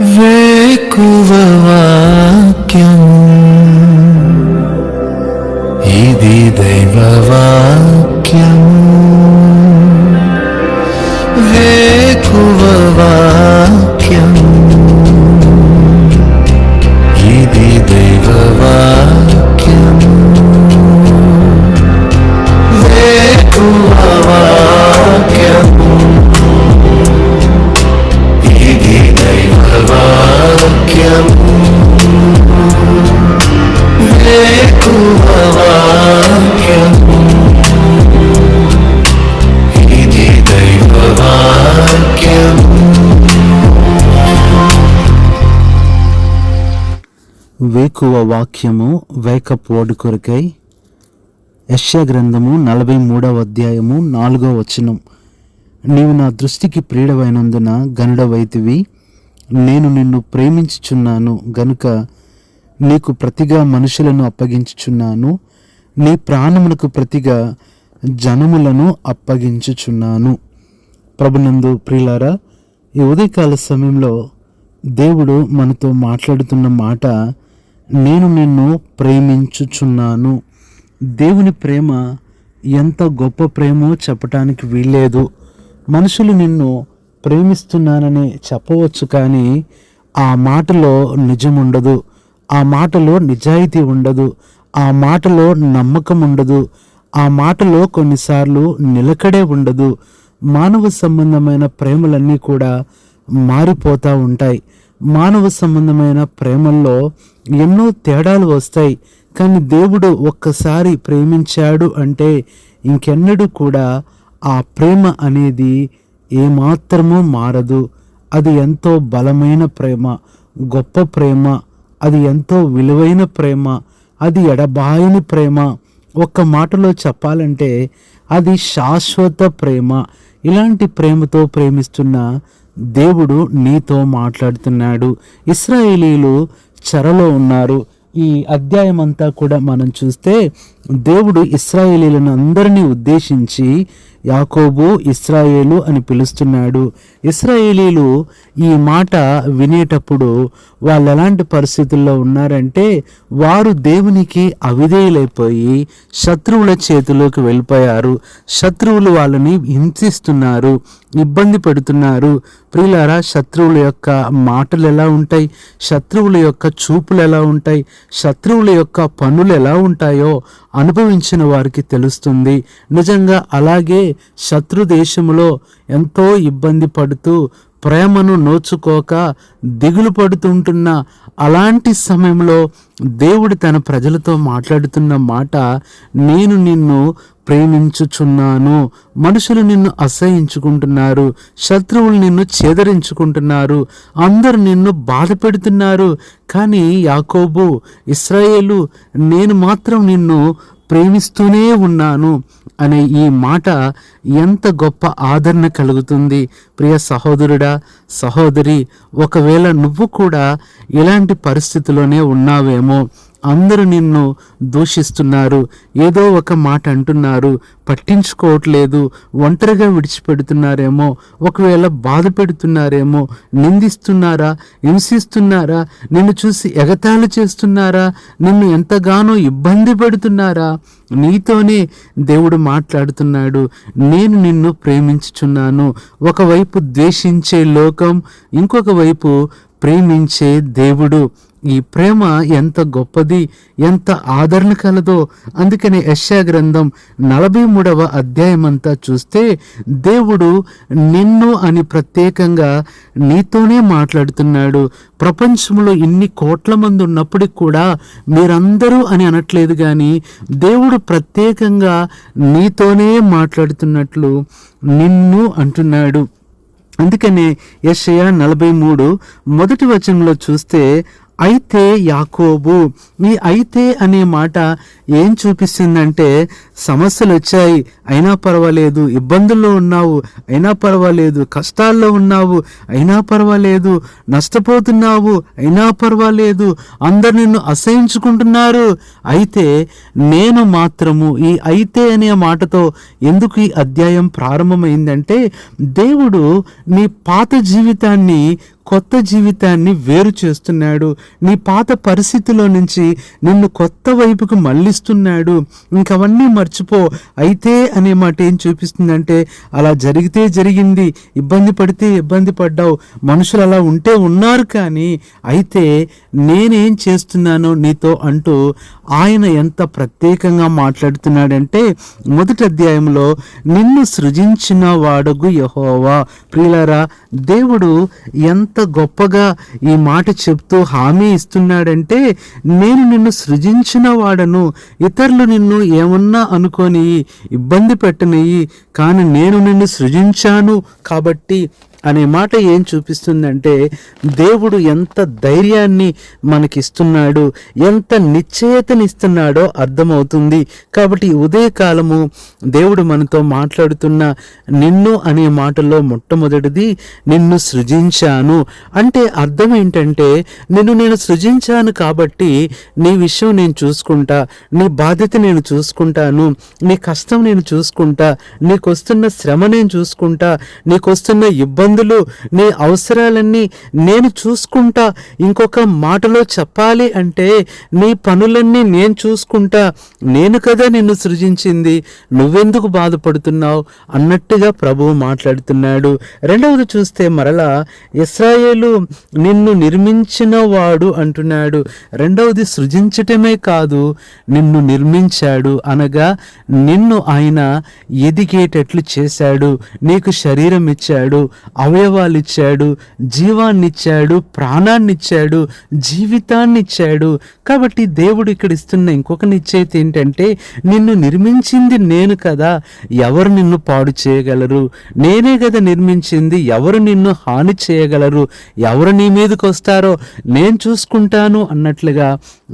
వేకువ వాక్యం. ఇది దైవ వేకువ వాక్యము వేకప్ వర్డ్ కొరకై యశ్యా గ్రంథము నలభై మూడవ అధ్యాయము నాలుగో వచనం. నీవు నా దృష్టికి ప్రియుడవైనందున గనుడవైతివి నేను నిన్ను ప్రేమించుచున్నాను గనుక నీకు ప్రతిగా మనుషులను అప్పగించుచున్నాను. నీ ప్రాణములకు ప్రతిగా జనములను అప్పగించుచున్నాను. ప్రభునందు ప్రియులారా ఈ ఉదయకాల సమయంలో దేవుడు మనతో మాట్లాడుతున్న మాట నేను నిన్ను ప్రేమించుచున్నాను. దేవుని ప్రేమ ఎంత గొప్ప ప్రేమో చెప్పటానికి వీల్లేదు. మనుషులు నిన్ను ప్రేమిస్తున్నానని చెప్పవచ్చు కానీ ఆ మాటలో నిజం ఉండదు ఆ మాటలో నిజాయితీ ఉండదు. ఆ మాటలో నమ్మకం ఉండదు. ఆ మాటలో కొన్నిసార్లు నిలకడే ఉండదు. మానవ సంబంధమైన ప్రేమలన్నీ కూడా మారిపోతూ ఉంటాయి. మానవ సంబంధమైన ప్రేమల్లో ఎన్నో తేడాలు వస్తాయి. కానీ దేవుడు ఒక్కసారి ప్రేమించాడు అంటే ఇంకెన్నడూ కూడా ఆ ప్రేమ అనేది ఏమాత్రమూ మారదు. అది ఎంతో బలమైన ప్రేమ గొప్ప ప్రేమ అది ఎంతో విలువైన ప్రేమ అది ఎడబాయని ప్రేమ. ఒక్క మాటలో చెప్పాలంటే అది శాశ్వత ప్రేమ. ఇలాంటి ప్రేమతో ప్రేమిస్తున్న దేవుడు నీతో మాట్లాడుతున్నాడు. ఇస్రాయేలీలు చెరలో ఉన్నారు. ఈ అధ్యాయం అంతా కూడా మనం చూస్తే దేవుడు ఇస్రాయేలీలను అందరినీ ఉద్దేశించి యాకోబు ఇస్రాయేలు అని పిలుస్తున్నాడు. ఇస్రాయేలీలు ఈ మాట వినేటప్పుడు వాళ్ళు ఎలాంటి పరిస్థితుల్లో ఉన్నారంటే వారు దేవునికి అవిధేయులైపోయి శత్రువుల చేతిలోకి వెళ్ళిపోయారు. శత్రువులు వాళ్ళని హింసిస్తున్నారు ఇబ్బంది పెడుతున్నారు. ప్రియులారా శత్రువుల యొక్క మాటలు ఎలా ఉంటాయి? శత్రువుల యొక్క చూపులు ఎలా ఉంటాయి? శత్రువుల యొక్క పనులు ఎలా ఉంటాయో అనుభవించిన వారికి తెలుస్తుంది. నిజంగా అలాగే శత్రు దేశంలో ఎంతో ఇబ్బంది పడుతూ ప్రేమను నోచుకోక దిగులు పడుతుంటున్న అలాంటి సమయంలో దేవుడు తన ప్రజలతో మాట్లాడుతున్న మాట నేను నిన్ను ప్రేమించుచున్నాను. మనుషులు నిన్ను అసహించుకుంటున్నారు. శత్రువులు నిన్ను చేదరించుకుంటున్నారు. అందరు నిన్ను బాధ పెడుతున్నారు. కానీ యాకోబు ఇస్రాయేలు నేను మాత్రం నిన్ను ప్రేమిస్తూనే ఉన్నాను. అనే ఈ మాట ఎంత గొప్ప ఆదరణ కలుగుతుంది. ప్రియ సహోదరుడా సహోదరి ఒకవేళ నువ్వు కూడా ఇలాంటి పరిస్థితిలోనే ఉన్నావేమో అందరూ నిన్ను దూషిస్తున్నారు. ఏదో ఒక మాట అంటున్నారు. పట్టించుకోవట్లేదు. ఒంటరిగా విడిచిపెడుతున్నారేమో. ఒకవేళ బాధ పెడుతున్నారేమో. నిందిస్తున్నారా? హింసిస్తున్నారా? నిన్ను చూసి ఎగతాళి చేస్తున్నారా? నిన్ను ఎంతగానో ఇబ్బంది పెడుతున్నారా? నీతోనే దేవుడు మాట్లాడుతున్నాడు. నేను నిన్ను ప్రేమించుచున్నాను. ఒకవైపు ద్వేషించే లోకం ఇంకొక వైపు ప్రేమించే దేవుడు. ఈ ప్రేమ ఎంత గొప్పది ఎంత ఆదరణ కలదో. అందుకనే యశా గ్రంథం నలభై మూడవ అధ్యాయం అంతా చూస్తే దేవుడు నిన్ను అని ప్రత్యేకంగా నీతోనే మాట్లాడుతున్నాడు. ప్రపంచంలో ఇన్ని కోట్ల మంది ఉన్నప్పటికి కూడా మీరందరూ అని అనట్లేదు కానీ దేవుడు ప్రత్యేకంగా నీతోనే మాట్లాడుతున్నట్లు నిన్ను అంటున్నాడు. అందుకనే యెషయ నలభై మూడు మొదటి వచనంలో చూస్తే అయితే యాకోబు ఈ అయితే అనే మాట ఏం చూపిస్తుందంటే సమస్యలు వచ్చాయి అయినా పర్వాలేదు ఇబ్బందుల్లో ఉన్నావు అయినా పర్వాలేదు కష్టాల్లో ఉన్నావు అయినా పర్వాలేదు నష్టపోతున్నావు అయినా పర్వాలేదు అందరు నిన్ను అసహించుకుంటున్నారు. అయితే నేను మాత్రము ఈ అయితే అనే మాటతో ఎందుకు ఈ అధ్యాయం ప్రారంభమైందంటే దేవుడు నీ పాత జీవితాన్ని కొత్త జీవితాన్ని వేరు చేస్తున్నాడు. నీ పాత పరిస్థితిలో నుంచి నిన్ను కొత్త వైపుకు మళ్ళిస్తున్నాడు. ఇంకవన్నీ మర్చిపో. అయితే అనే మాట ఏం చూపిస్తుందంటే అలా జరిగితే జరిగింది. ఇబ్బంది పడితే ఇబ్బంది పడ్డావు. మనుషులు అలా ఉంటే ఉన్నారు కానీ అయితే నేనేం చేస్తున్నాను నీతో అంటూ ఆయన ఎంత ప్రత్యేకంగా మాట్లాడుతున్నాడంటే మొదటి అధ్యాయంలో నిన్ను సృజించిన వాడగు యహోవా. ప్రియులరా దేవుడు ఎంత ఎంత గొప్పగా ఈ మాట చెప్తూ హామీ ఇస్తున్నాడంటే నేను నిన్ను సృజించిన వాడను ఇతరులు నిన్ను ఏమన్నా అనుకొని ఇబ్బంది పెట్టనియి కానీ నేను నిన్ను సృజించాను కాబట్టి అనే మాట ఏం చూపిస్తుందంటే దేవుడు ఎంత ధైర్యాన్ని మనకిస్తున్నాడు ఎంత నిశ్చయతనిస్తున్నాడో అర్థమవుతుంది. కాబట్టి ఉదయకాలము దేవుడు మనతో మాట్లాడుతున్న నిన్ను అనే మాటల్లో మొట్టమొదటిది నిన్ను సృజించాను. అంటే అర్థం ఏంటంటే నిన్ను నేను సృజించాను కాబట్టి నీ విషయం నేను చూసుకుంటా నీ బాధ్యత నేను చూసుకుంటాను నీ కష్టం నేను చూసుకుంటా నీకు వస్తున్న శ్రమ నేను చూసుకుంటా నీకు వస్తున్న ఇబ్బందులు నీ అవసరాలన్నీ నేను చూసుకుంటా. ఇంకొక మాటలో చెప్పాలి అంటే నీ పనులన్నీ నేను చూసుకుంటా. నేను కదా నిన్ను సృజించింది. నువ్వెందుకు బాధపడుతున్నావు? అన్నట్టుగా ప్రభువు మాట్లాడుతున్నాడు. రెండవది చూస్తే మరలా ఇస్రాయేలు నిన్ను నిర్మించిన వాడు అంటున్నాడు. రెండవది సృజించటమే కాదు నిన్ను నిర్మించాడు అనగా నిన్ను ఆయన ఎదిగేటట్లు చేశాడు. నీకు శరీరం ఇచ్చాడు. అవయవాలు ఇచ్చాడు జీవాన్ని ఇచ్చాడు ప్రాణాన్ని ఇచ్చాడు జీవితాన్ని ఇచ్చాడు కాబట్టి దేవుడు ఇక్కడ ఇస్తున్న ఇంకొక నిశ్చయిత ఏంటంటే నిన్ను నిర్మించింది నేను కదా ఎవరు నిన్ను పాడు చేయగలరు? నేనే కదా నిర్మించింది ఎవరు నిన్ను హాని చేయగలరు? ఎవరు నీ మీదకి వస్తారో నేను చూసుకుంటాను అన్నట్లుగా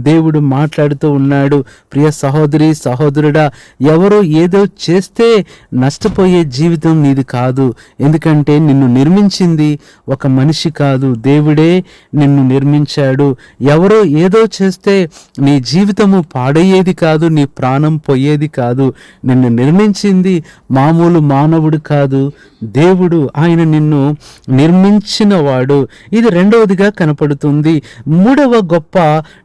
దేవుడు మాట్లాడుతూ ఉన్నాడు. ప్రియ సహోదరి సహోదరుడా ఎవరో ఏదో చేస్తే నష్టపోయే జీవితం నీది కాదు. ఎందుకంటే నిన్ను నిర్మించింది ఒక మనిషి కాదు. దేవుడే నిన్ను నిర్మించాడు. ఎవరో ఏదో చేస్తే నీ జీవితము పాడయ్యేది కాదు నీ ప్రాణం పోయేది కాదు. నిన్ను నిర్మించింది మామూలు మానవుడు కాదు. దేవుడు ఆయన నిన్ను నిర్మించిన వాడు ఇది రెండవదిగా కనపడుతుంది. మూడవ గొప్ప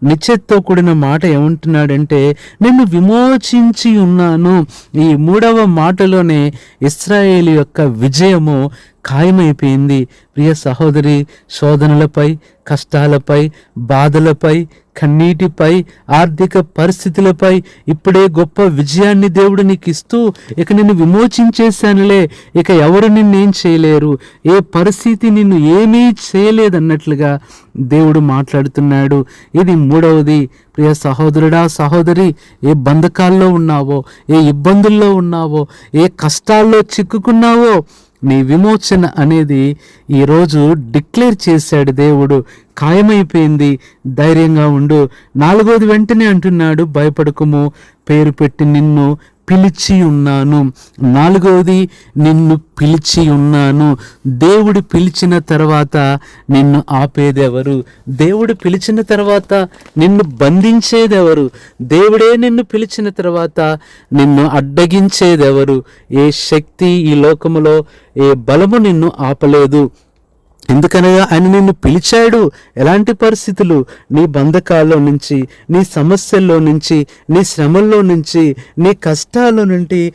నిశ్చయతో కూడిన మాట ఏమంటున్నాడంటే నిన్ను విమోచించి ఉన్నాను. ఈ మూడవ మాటలోనే ఇస్రాయేల్ యొక్క విజయము ఖాయమైపోయింది. ప్రియ సహోదరి శోధనలపై కష్టాలపై బాధలపై కన్నీటిపై ఆర్థిక పరిస్థితులపై ఇప్పుడే గొప్ప విజయాన్ని దేవుడు నీకు ఇస్తూ ఇక నిన్ను విమోచించేశానులే. ఇక ఎవరు నిన్నేం చేయలేరు. ఏ పరిస్థితి నిన్ను ఏమీ చేయలేదన్నట్లుగా దేవుడు మాట్లాడుతున్నాడు. ఇది మూడవది. ప్రియ సహోదరుడా సహోదరి ఏ బంధకాల్లో ఉన్నావో ఏ ఇబ్బందుల్లో ఉన్నావో ఏ కష్టాల్లో చిక్కుకున్నావో నీ విమోచన అనేది ఈరోజు డిక్లేర్ చేశాడు దేవుడు. ఖాయమైపోయింది. ధైర్యంగా ఉండు. నాలుగోది వెంటనే అంటున్నాడు. భయపడకము. పేరు పెట్టి నిన్ను పిలిచి ఉన్నాను నాలుగవది నిన్ను పిలిచి ఉన్నాను దేవుడు పిలిచిన తర్వాత నిన్ను ఆపేదెవరు? దేవుడు పిలిచిన తర్వాత నిన్ను బంధించేదెవరు? దేవుడే నిన్ను పిలిచిన తర్వాత నిన్ను అడ్డగించేదెవరు? ఏ శక్తి ఈ లోకములో ఏ బలము నిన్ను ఆపలేదు. ఎందుకనగా ఆయన నిన్ను పిలిచాడు. ఎలాంటి పరిస్థితులు? నీ బంధకాల్లో నుంచి నీ సమస్యల్లో నుంచి నీ శ్రమల్లో నుంచి నీ కష్టాల నుండి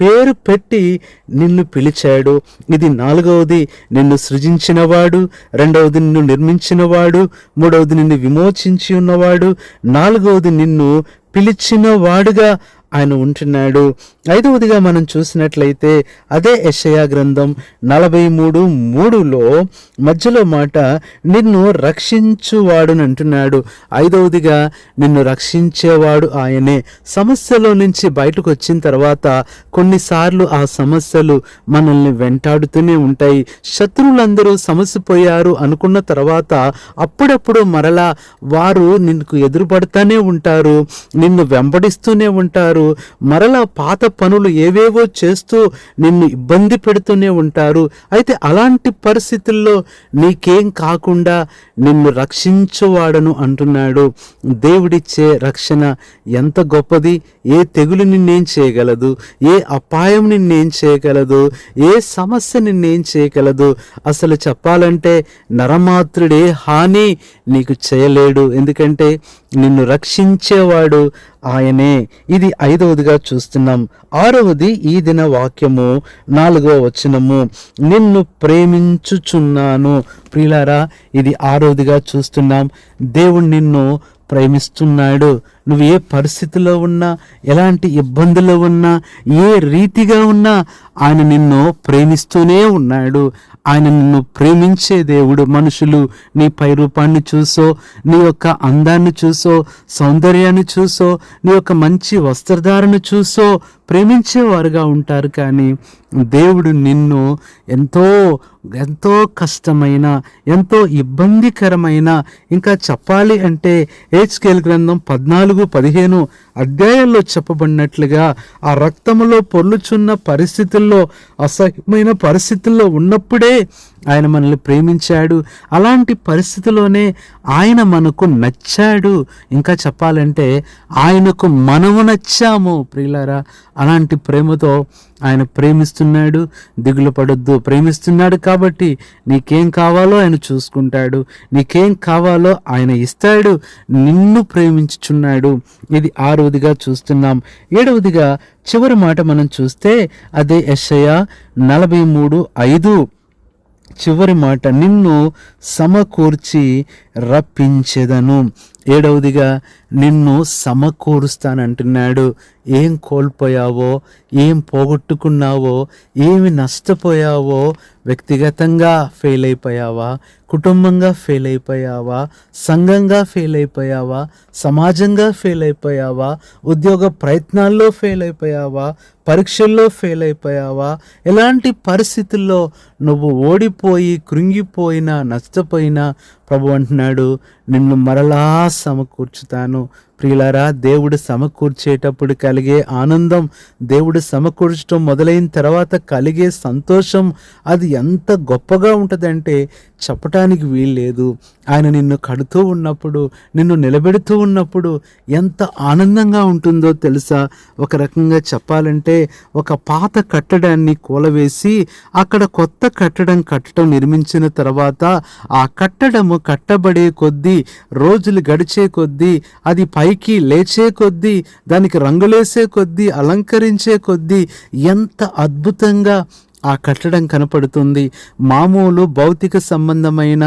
పేరు పెట్టి నిన్ను పిలిచాడు. ఇది నాలుగవది నిన్ను సృజించినవాడు రెండవది నిన్ను నిర్మించినవాడు మూడవది నిన్ను విమోచించి ఉన్నవాడు నాలుగవది నిన్ను పిలిచిన వాడుగా ఆయన ఉంటున్నాడు. ఐదవదిగా మనం చూసినట్లయితే అదే యెషయా గ్రంథం నలభై మూడు మూడులో మధ్యలో మాట నిన్ను రక్షించువాడుని అంటున్నాడు. ఐదవదిగా నిన్ను రక్షించేవాడు ఆయనే. సమస్యలో నుంచి బయటకు వచ్చిన తర్వాత కొన్నిసార్లు ఆ సమస్యలు మనల్ని వెంటాడుతూనే ఉంటాయి. శత్రువులందరూ సమసిపోయారు అనుకున్న తర్వాత అప్పుడప్పుడు మరలా వారు నిన్ను ఎదురుపడుతూనే ఉంటారు. నిన్ను వెంబడిస్తూనే ఉంటారు. మరలా పాత పనులు ఏవేవో చేస్తూ నిన్ను ఇబ్బంది పెడుతూనే ఉంటారు. అయితే అలాంటి పరిస్థితుల్లో నీకేం కాకుండా నిన్ను రక్షించువాడను అంటున్నాడు. దేవుడిచ్చే రక్షణ ఎంత గొప్పది. ఏ తెగులు నిన్నేం చేయగలదు. ఏ అపాయం నిన్నేం చేయగలదు. ఏ సమస్య నిన్నేం చేయగలదు. అసలు చెప్పాలంటే నరమాత్రుడే హాని నీకు చేయలేడు. ఎందుకంటే నిన్ను రక్షించేవాడు ఆయనే. ఇది ఐదవదిగా చూస్తున్నాం. ఆరవది ఈ దిన వాక్యము నాలుగవ వచనము. నిన్ను ప్రేమించుచున్నాను. ప్రియులారా ఇది ఆరవదిగా చూస్తున్నాం. దేవుడు నిన్ను ప్రేమిస్తున్నాడు. నువ్వు ఏ పరిస్థితిలో ఉన్నా ఎలాంటి ఇబ్బందులు ఉన్నా ఏ రీతిగా ఉన్నా ఆయన నిన్ను ప్రేమిస్తూనే ఉన్నాడు. ఆయన నిన్ను ప్రేమించే దేవుడు. మనుషులు నీ పై రూపాన్ని చూసో నీ యొక్క అందాన్ని చూసో సౌందర్యాన్ని చూసో నీ యొక్క మంచి వస్త్రధారణ చూసో ప్రేమించేవారుగా ఉంటారు కానీ దేవుడు నిన్ను ఎంతో ఎంతో కష్టమైన ఎంతో ఇబ్బందికరమైన ఇంకా చెప్పాలి అంటే హెచ్కేల్ గ్రంథం పద్నాలుగు పదిహేను అధ్యాయాల్లో చెప్పబడినట్లుగా ఆ రక్తములో పొర్లుచున్న పరిస్థితుల్లో అసహ్యమైన పరిస్థితుల్లో ఉన్నప్పుడే ఆయన మనల్ని ప్రేమించాడు. అలాంటి పరిస్థితిలోనే ఆయన మనకు నచ్చాడు. ఇంకా చెప్పాలంటే ఆయనకు మనము నచ్చాము ప్రియులారా. అలాంటి ప్రేమతో ఆయన ప్రేమిస్తున్నాడు. దిగులు పడొద్దు ప్రేమిస్తున్నాడు కాబట్టి నీకేం కావాలో ఆయన చూసుకుంటాడు. నీకేం కావాలో ఆయన ఇస్తాడు. నిన్ను ప్రేమించుచున్నాడు. ఇది ఆరవదిగా చూస్తున్నాం. ఏడవదిగా చివరి మాట మనం చూస్తే అదే ఎస్ఐ నలభై మూడు ఐదు. చివరి మాట నిన్ను సమకూర్చి రప్పించెదను. ఏడవదిగా నిన్ను సమకూరుస్తానంటున్నాడు ఏం కోల్పోయావో ఏం పోగొట్టుకున్నావో ఏమి నష్టపోయావో వ్యక్తిగతంగా ఫెయిల్ అయిపోయావా కుటుంబంగా ఫెయిల్ అయిపోయావా? సంఘంగా ఫెయిల్ అయిపోయావా? సమాజంగా ఫెయిల్ అయిపోయావా? ఉద్యోగ ప్రయత్నాల్లో ఫెయిల్ అయిపోయావా? పరీక్షల్లో ఫెయిల్ అయిపోయావా? ఎలాంటి పరిస్థితుల్లో నువ్వు ఓడిపోయి కృంగిపోయినా నష్టపోయినా ప్రభు అంటున్నాడు నిన్ను మరలా సమకూర్చుతాను ప్రియులారా దేవుడు సమకూర్చేటప్పుడు కలిగే ఆనందం దేవుడు సమకూర్చడం మొదలైన తర్వాత కలిగే సంతోషం అది ఎంత గొప్పగా ఉంటుందంటే చెప్పటానికి వీల్లేదు. ఆయన నిన్ను కడుతూ ఉన్నప్పుడు నిన్ను నిలబెడుతూ ఉన్నప్పుడు ఎంత ఆనందంగా ఉంటుందో తెలుసా? ఒక రకంగా చెప్పాలంటే ఒక పాత కట్టడాన్ని కూలవేసి అక్కడ కొత్త కట్టడం కట్టడం నిర్మించిన తర్వాత ఆ కట్టడము కట్టబడే కొద్దీ రోజులు గడిచే కొద్దీ అది పైకి లేచే కొద్దీ దానికి రంగులేసే కొద్దీ అలంకరించే కొద్దీ ఎంత అద్భుతంగా ఆ కట్టడం కనపడుతుంది. మామూలు భౌతిక సంబంధమైన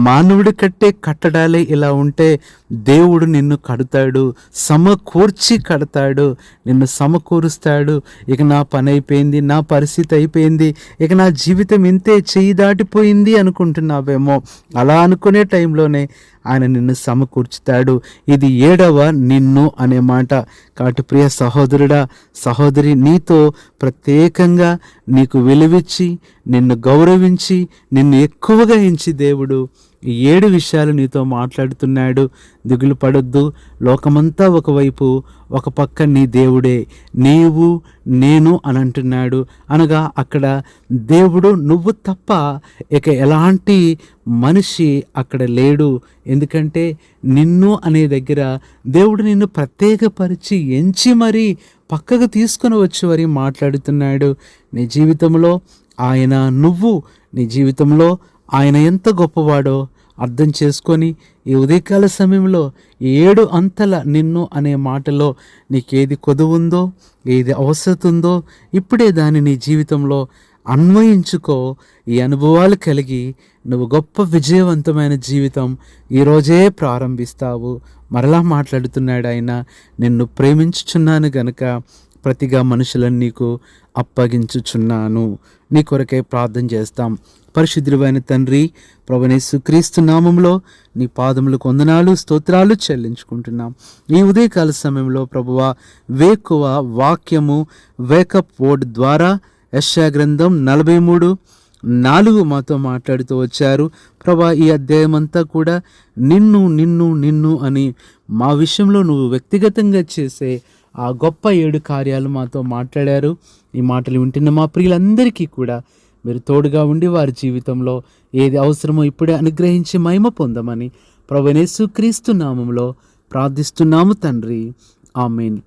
మానవుడి కట్టే కట్టడాలే ఇలా ఉంటే దేవుడు నిన్ను కడతాడు సమకూర్చి కడతాడు నిన్ను సమకూరుస్తాడు. ఇక నా పని అయిపోయింది నా పరిస్థితి అయిపోయింది ఇక నా జీవితం ఇంతే చెయ్యి దాటిపోయింది అనుకుంటున్నావేమో. అలా అనుకునే టైంలోనే ఆయన నిన్ను సమకూర్చుతాడు. ఇది ఏడవ నిన్ను అనే మాట. కాబట్టి ప్రియ సహోదరుడా సహోదరి నీతో ప్రత్యేకంగా నీకు విలువిచ్చి నిన్ను గౌరవించి నిన్ను ఎక్కువగా ఎంచి దేవుడు ఈ ఏడు విషయాలు నీతో మాట్లాడుతున్నాడు. దిగులు పడొద్దు. లోకమంతా ఒకవైపు ఒక పక్క నీ దేవుడే. నీవు నేను అని అంటున్నాడు. అనగా అక్కడ దేవుడు నువ్వు తప్ప ఇక ఎలాంటి మనిషి అక్కడ లేడు. ఎందుకంటే నిన్ను అనే దగ్గర దేవుడు నిన్ను ప్రత్యేకపరిచి ఎంచి మరీ పక్కకు తీసుకొని వచ్చి మరి మాట్లాడుతున్నాడు. నీ జీవితంలో ఆయన నువ్వు నీ జీవితంలో ఆయన ఎంత గొప్పవాడో అర్థం చేసుకొని ఈ ఉదయకాల సమయంలో ఏడు అంతల నిన్ను అనే మాటలో నీకేది కొదువుందో ఏది అవసరం ఉందో ఇప్పుడే దాన్ని నీ జీవితంలో అన్వయించుకో. ఈ అనుభవాలు కలిగి నువ్వు గొప్ప విజయవంతమైన జీవితం ఈరోజే ప్రారంభిస్తావు. మరలా మాట్లాడుతున్నాడు ఆయన నిన్ను ప్రేమించుచున్నాను గనక ప్రతిగా మనుషులను నీకు అప్పగించుచున్నాను. నీ కొరకే ప్రార్థన చేస్తాం. పరిశుద్ధులైన తండ్రి ప్రభనేసుక్రీస్తు నామంలో నీ పాదములు కొందనాలు స్తోత్రాలు చెల్లించుకుంటున్నాం. ఈ ఉదయకాల సమయంలో ప్రభువ వేకువ వాక్యము వేకప్ వర్డ్ ద్వారా యశా గ్రంథం నలభై మూడు నాలుగు మాతో మాట్లాడుతూ వచ్చారు. ప్రభా ఈ అధ్యాయం అంతా కూడా నిన్ను నిన్ను నిన్ను అని మా విషయంలో నువ్వు వ్యక్తిగతంగా చేసే ఆ గొప్ప ఏడు కార్యాలు మాతో మాట్లాడారు. ఈ మాటలు వింటున్న మా ప్రియులందరికీ కూడా మీరు తోడుగా ఉండి వారి జీవితంలో ఏది అవసరమో ఇప్పుడే అనుగ్రహించి మహిమ పొందమని ప్రవణేశు క్రీస్తు నామంలో ప్రార్థిస్తున్నాము తండ్రి. ఆమెన్.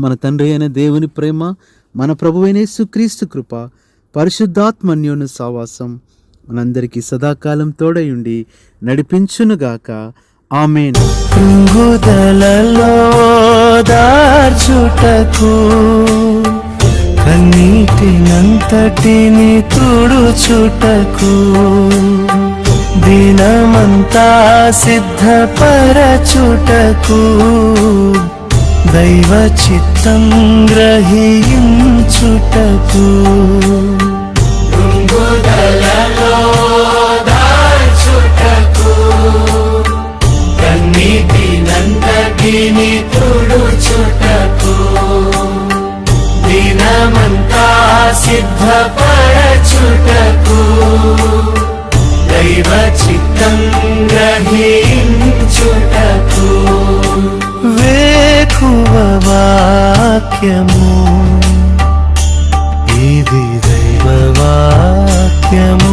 మన తండ్రి అయిన దేవుని ప్రేమ మన ప్రభువైన క్రీస్తు కృప పరిశుద్ధాత్మన్యోను సావాసం మనందరికీ సదాకాలం తోడయుండి నడిపించునుగాక. ఆమెన్. దార్చుటకు కన్నీ కన్నీటినంతటిని తుడుచుటకు దినమంతా సిద్ధపరచుటకు దైవ చిత్తం గ్రహించుటకు. కృంగుదలలో దార్చుటకు సిద్ధపరచుటకు దైవ చిత్తం గ్రహించుటకు వేకువ వాక్యము. ఇది దైవ వాక్యము.